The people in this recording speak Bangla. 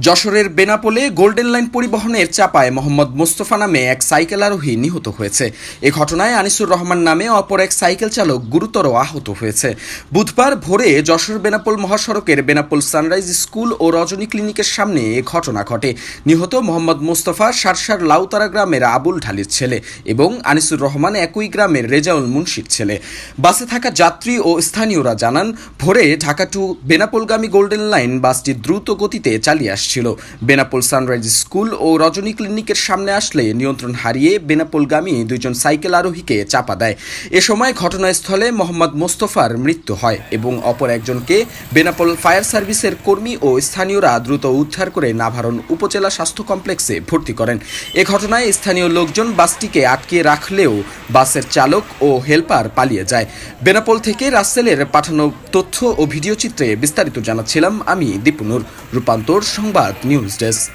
যশোরের বেনাপোলে গোল্ডেন লাইন পরিবহনের চাপায় মোহাম্মদ মোস্তফা নামে এক সাইকেল আরোহী নিহত হয়েছে। এ ঘটনায় আনিসুর রহমান নামে অপর এক সাইকেল চালক গুরুতর আহত হয়েছে। বুধবার ভোরে যশোর বেনাপোল মহাসড়কের বেনাপোল সানরাইজ স্কুল ও রজনী ক্লিনিকের সামনে এ ঘটনা ঘটে। নিহত মোহাম্মদ মোস্তফা সারসার লাউতারা গ্রামের আবুল ঢালির ছেলে এবং আনিসুর রহমান একই গ্রামের রেজাউল মুন্সির ছেলে। বাসে থাকা যাত্রী ও স্থানীয়রা জানান, ভোরে ঢাকা টু বেনাপোলগামী গোল্ডেন লাইন বাসটি দ্রুত গতিতে চালিয়ে আসছিল। বেনাপোল সানরাইজ স্কুল ও রজনী ক্লিনিকের সামনে আসলে নিয়ন্ত্রণ হারিয়ে বেনাপোলগামী দুইজন সাইকেল আরোহীকে চাপা দেয়। এ সময় ঘটনাস্থলে মোহাম্মদ মোস্তফার মৃত্যু হয় এবং অপর একজনকে বেনাপোল ফায়ার সার্ভিসের কর্মী ও স্থানীয়রা দ্রুত উদ্ধার করে নাভারণ উপজেলা স্বাস্থ্য কমপ্লেক্সে ভর্তি করেন। এ ঘটনায় স্থানীয় লোকজন বাসটিকে আটকে রাখলেও বাসের চালক ও হেলপার পালিয়ে যায়। বেনাপোল থেকে রাসেলের পাঠানো তথ্য ও ভিডিও চিত্রে বিস্তারিত জানাচ্ছিলাম আমি দীপুনুর রূপান্তর সংবাদ নিউজ ডেস্ক।